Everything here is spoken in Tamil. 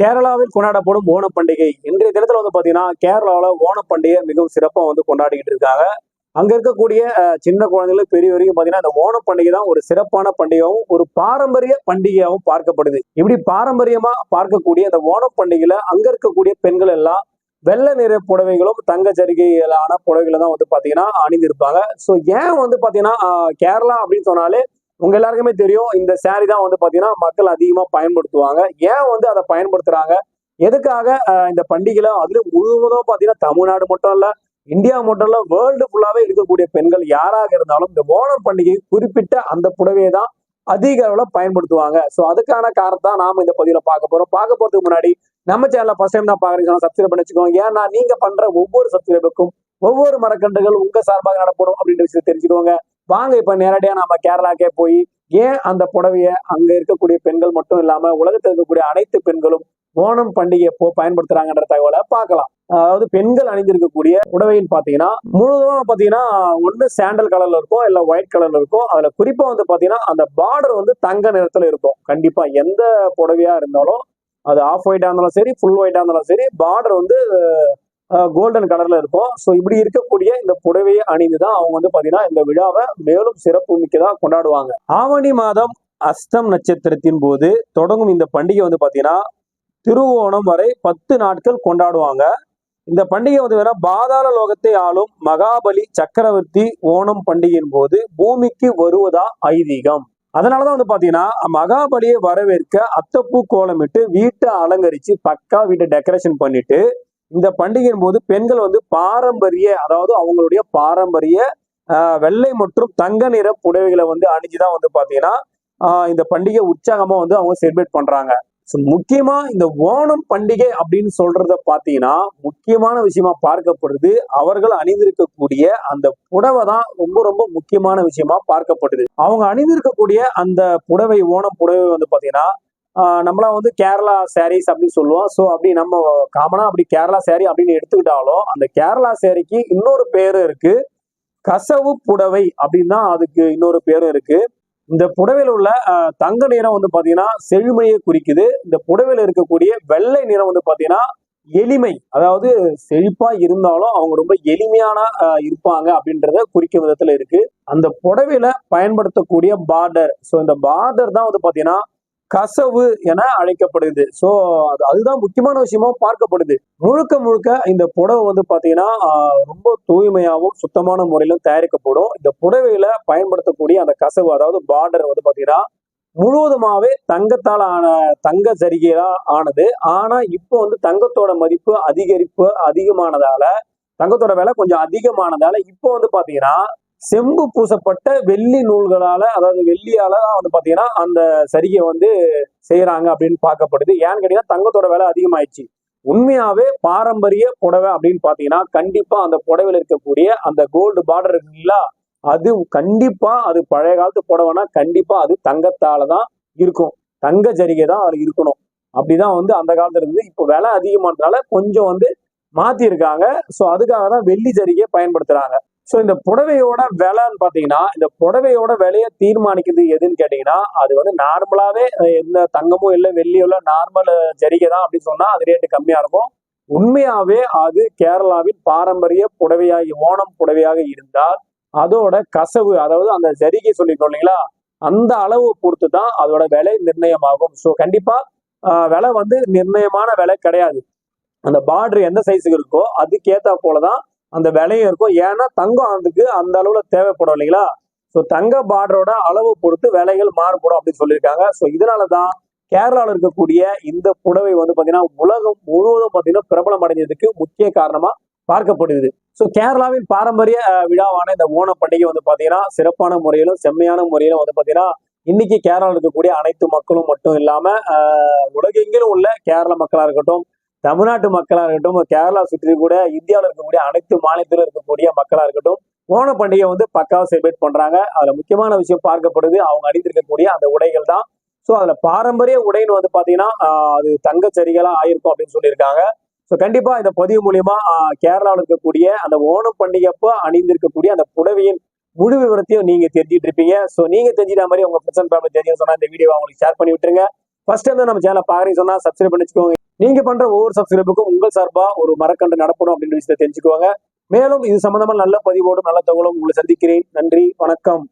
கேரளாவில் கொண்டாடப்படும் ஓண பண்டிகை. இன்றைய தினத்துல வந்து பாத்தீங்கன்னா கேரளாவில் ஓண பண்டிகை மிகவும் சிறப்பாக வந்து கொண்டாடிக்கிட்டு இருக்காங்க. அங்க இருக்கக்கூடிய சின்ன குழந்தைகளும் பெரிய வரைக்கும் பாத்தீங்கன்னா இந்த ஓண பண்டிகை தான் ஒரு சிறப்பான பண்டிகையாகவும் ஒரு பாரம்பரிய பண்டிகையாகவும் பார்க்கப்படுது. இப்படி பாரம்பரியமா பார்க்கக்கூடிய அந்த ஓண பண்டிகையில அங்க இருக்கக்கூடிய பெண்கள் எல்லாம் வெள்ளை நிற புடவைகளும் தங்க ஜரிகையிலான புடவைகளை தான் வந்து பாத்தீங்கன்னா அணிந்திருப்பாங்க. ஸோ ஏன் வந்து பாத்தீங்கன்னா கேரளா அப்படின்னு சொன்னாலே உங்க எல்லாருக்குமே தெரியும் இந்த சாரி தான் வந்து பாத்தீங்கன்னா மக்கள் அதிகமா பயன்படுத்துவாங்க. ஏன் வந்து அதை பயன்படுத்துறாங்க? எதுக்காக இந்த பண்டிகையில அதுல முழுவதும் பாத்தீங்கன்னா தமிழ்நாடு மட்டும் இல்ல இந்தியா மட்டும் இல்ல வேர்ல்டு ஃபுல்லாவே இருக்கக்கூடிய பெண்கள் யாராக இருந்தாலும் இந்த ஓணம் பண்டிகை குறிப்பிட்ட அந்த புடவையை தான் அதிக அளவுல பயன்படுத்துவாங்க. ஸோ அதுக்கான காரணத்தை நாம இந்த பதிவுல பார்க்க போறோம். பார்க்க போறதுக்கு முன்னாடி நம்ம சேனல ஃபர்ஸ்ட் டைம் தான் பாக்குறீங்க சப்ஸ்கிரைப் பண்ணி வச்சுக்கோங்க. ஏன்னா நீங்க பண்ற ஒவ்வொரு சப்ஸ்கிரைபுக்கும் ஒவ்வொரு மரக்கன்றுகள் உங்க சார்பாக நடப்படும் அப்படின்ற விஷயத்தை தெரிஞ்சுக்கோங்க. வாங்க இப்ப நேரடியா நாம கேரளாக்கே போய் ஏன் அந்த புடவைய அங்க இருக்கக்கூடிய பெண்கள் மட்டும் இல்லாம உலகத்தில் இருக்கக்கூடிய அனைத்து பெண்களும் ஓணம் பண்டிகை எப்போ பயன்படுத்துறாங்கன்ற தகவலை பார்க்கலாம். அதாவது பெண்கள் அணிந்திருக்கக்கூடிய புடவைன்னு பாத்தீங்கன்னா முழுவதும் பாத்தீங்கன்னா ஒன்று சாண்டல் கலர்ல இருக்கும் இல்ல ஒயிட் கலர்ல இருக்கும். அதுல குறிப்பா வந்து பாத்தீங்கன்னா அந்த பார்டர் வந்து தங்க நிறத்துல இருக்கும். கண்டிப்பா எந்த புடவையா இருந்தாலும் அது ஆஃப் ஒயிட்டா இருந்தாலும் சரி ஃபுல் ஒயிட்டா இருந்தாலும் சரி பார்டர் வந்து கோல்டன் கலர்ல இருக்கும். ஸோ இப்படி இருக்கக்கூடிய இந்த புடவையை அணிந்து தான் அவங்க வந்து பாத்தீங்கன்னா இந்த விழாவை மேலும் சிறப்பு மிக்கதா கொண்டாடுவாங்க. ஆவணி மாதம் அஸ்தம் நட்சத்திரத்தின் போது தொடங்கும் இந்த பண்டிகை வந்து பாத்தீங்கன்னா திருவோணம் வரை பத்து நாட்கள் கொண்டாடுவாங்க. இந்த பண்டிகை வந்து வேணா பாதாள லோகத்தை ஆளும் மகாபலி சக்கரவர்த்தி ஓணம் பண்டிகையின் போது பூமிக்கு வருவதா ஐதீகம். அதனாலதான் வந்து பாத்தீங்கன்னா மகாபலியை வரவேற்க அத்தப்பூ கோலமிட்டு வீட்டை அலங்கரிச்சு பக்கா வீட்டை டெக்கரேஷன் பண்ணிட்டு இந்த பண்டிகையின் போது பெண்கள் வந்து பாரம்பரிய அதாவது அவங்களுடைய பாரம்பரிய ஆஹ், வெள்ளை மற்றும் தங்க நிற புடவைகளை வந்து அணிஞ்சுதான் வந்து பாத்தீங்கன்னா இந்த பண்டிகை உற்சாகமா வந்து அவங்க செலிப்ரேட் பண்றாங்க. முக்கியமா இந்த ஓணம் பண்டிகை அப்படின்னு சொல்றத பாத்தீங்கன்னா முக்கியமான விஷயமா பார்க்கப்படுது. அவர்கள் அணிந்திருக்கக்கூடிய அந்த புடவை தான் ரொம்ப ரொம்ப முக்கியமான விஷயமா பார்க்கப்படுது. அவங்க அணிந்திருக்கக்கூடிய அந்த புடவை ஓணம் புடவை வந்து பாத்தீங்கன்னா நம்மளா வந்து கேரளா சாரீஸ் அப்படின்னு சொல்லுவோம். ஸோ அப்படி நம்ம காமனா அப்படி கேரளா saree அப்படின்னு எடுத்துக்கிட்டாலும் அந்த கேரளா சாரிக்கு இன்னொரு பேர் இருக்கு. கசவு புடவை அப்படின்னு தான் அதுக்கு இன்னொரு பேரும் இருக்கு. இந்த புடவையில் உள்ள தங்க நிறம் வந்து பார்த்தீங்கன்னா செழுமையை குறிக்குது. இந்த புடவையில் இருக்கக்கூடிய வெள்ளை நிறம் வந்து பார்த்தீங்கன்னா எளிமை அதாவது செழிப்பா இருந்தாலும் அவங்க ரொம்ப எளிமையான இருப்பாங்க அப்படின்றத குறிக்கும் விதத்துல இருக்கு. அந்த புடவையில பயன்படுத்தக்கூடிய பார்டர் ஸோ இந்த பார்டர் தான் வந்து பாத்தீங்கன்னா கசவு என அழைக்கப்படுது. ஸோ அது அதுதான் முக்கியமான விஷயமா பார்க்கப்படுது. முழுக்க முழுக்க இந்த புடவை வந்து பாத்தீங்கன்னா ரொம்ப தூய்மையாகவும் சுத்தமான முறையிலும் தயாரிக்கப்படும். இந்த புடவையில பயன்படுத்தக்கூடிய அந்த கசவு அதாவது பார்டர் வந்து பாத்தீங்கன்னா முழுவதுமாவே தங்கத்தால் ஆன தங்க சரிகையா ஆனது. ஆனா இப்போ வந்து தங்கத்தோட மதிப்பு அதிகரிப்பு அதிகமானதால தங்கத்தோட விலை கொஞ்சம் அதிகமானதால இப்போ வந்து பாத்தீங்கன்னா செம்பு பூசப்பட்ட வெள்ளி நூல்களால அதாவது வெள்ளியால தான் வந்து பாத்தீங்கன்னா அந்த சரிகை வந்து செய்யறாங்க அப்படின்னு பார்க்கப்படுது. ஏன்னு கேட்டீங்கன்னா தங்கத்தோட விலை அதிகமாயிடுச்சு. உண்மையாவே பாரம்பரிய புடவை அப்படின்னு பாத்தீங்கன்னா கண்டிப்பா அந்த புடவையில இருக்கக்கூடிய அந்த கோல்டு பார்டர் இருக்குங்களா அது கண்டிப்பா அது பழைய காலத்து புடவைனா கண்டிப்பா அது தங்கத்தால தான் இருக்கும். தங்க ஜரிகை தான் அதுல இருக்கணும். அப்படிதான் வந்து அந்த காலத்துல இருந்து இப்போ விலை அதிகமானதுனால கொஞ்சம் வந்து மாத்தி இருக்காங்க ஸோ அதுக்காக தான் வெள்ளி ஜரிகையை பயன்படுத்துறாங்க. ஸோ இந்த புடவையோட விலைன்னு பார்த்தீங்கன்னா இந்த புடவையோட விலையை தீர்மானிக்கிறது எதுன்னு கேட்டிங்கன்னா அது வந்து நார்மலாகவே எந்த தங்கமும் இல்லை வெள்ளியோ இல்லை நார்மல் ஜரிகை தான் அப்படின்னு சொன்னால் அது ரேட்டு கம்மியாக இருக்கும். உண்மையாவே அது கேரளாவின் பாரம்பரிய புடவையாகி ஓணம் புடவையாக இருந்தால் அதோட கசவு அதாவது அந்த ஜரிகை சொல்லிருக்கோம் இல்லைங்களா அந்த அளவு பொறுத்து தான் அதோட விலை நிர்ணயமாகும். ஸோ கண்டிப்பா விலை வந்து நிர்ணயமான விலை கிடையாது. அந்த பார்டர் எந்த சைஸுக்கு இருக்கோ அதுக்கேத்தா போலதான் அந்த விலையும் இருக்கும். ஏன்னா தங்கம் அதுக்கு அந்த அளவுல தேவைப்படும் இல்லைங்களா? ஸோ தங்க பார்டரோட அளவு பொறுத்து விலைகள் மாறுபடும் அப்படின்னு சொல்லியிருக்காங்க. ஸோ இதனாலதான் கேரளாவில் இருக்கக்கூடிய இந்த புடவை வந்து பாத்தீங்கன்னா உலகம் முழுவதும் பாத்தீங்கன்னா பிரபலம் அடைஞ்சதுக்கு முக்கிய காரணமா பார்க்கப்படுது. ஸோ கேரளாவின் பாரம்பரிய விழாவான இந்த ஓண பண்டிகை வந்து பாத்தீங்கன்னா சிறப்பான முறையிலும் செம்மையான முறையிலும் வந்து பாத்தீங்கன்னா இன்னைக்கு கேரளாவில் இருக்கக்கூடிய அனைத்து மக்களும் மட்டும் இல்லாம உலகெங்கிலும் உள்ள கேரள மக்களா இருக்கட்டும் தமிழ்நாட்டு மக்களா இருக்கட்டும் கேரளா சுற்றி கூட இந்தியாவில் இருக்கக்கூடிய அனைத்து மாநிலத்திலும் இருக்கக்கூடிய மக்களா இருக்கட்டும் ஓண பண்டிகை வந்து பக்காவை செலிப்ரேட் பண்றாங்க. அதுல முக்கியமான விஷயம் பார்க்கப்படுது. அவங்க அணிந்திருக்கக்கூடிய அந்த உடைகள் தான். ஸோ அதுல பாரம்பரிய உடைன்னு வந்து பாத்தீங்கன்னா அது தங்க சரிகளா ஆயிருக்கும் அப்படின்னு சொல்லியிருக்காங்க. ஸோ கண்டிப்பா இந்த பதிவு மூலியமா கேரளாவில் இருக்கக்கூடிய அந்த ஓணம் பண்டிகை அப்போ அணிந்திருக்கக்கூடிய அந்த புடவையின் முழு விவரத்தையும் நீங்க தெரிஞ்சிட்டு இருப்பீங்க. ஸோ நீங்க தெரிஞ்சிட்ட மாதிரி உங்க ஃப்ரெண்ட்ஸ் அண்ட் ஃபேமிலி தெரியும் சொன்னா இந்த வீடியோ அவங்களுக்கு ஷேர் பண்ணி விட்டுருங்க. ஃபர்ஸ்ட் டைம் நம்ம சேனல் பாக்குறீங்க சொன்னா சப்ஸ்கிரைப் பண்ணி வச்சுக்கோங்க. நீங்க பண்ற ஒவ்வொரு சப்ஸ்கிரைபுக்கும் உங்கள் சார்பா ஒரு மரக்கண்டு நடப்படும் அப்படின்ற விஷயத்தை தெரிஞ்சுக்குவாங்க. மேலும் இது சம்பந்தமா நல்ல பதிவோடும் நல்ல தகவலும் உங்களை சந்திக்கிறேன். நன்றி வணக்கம்.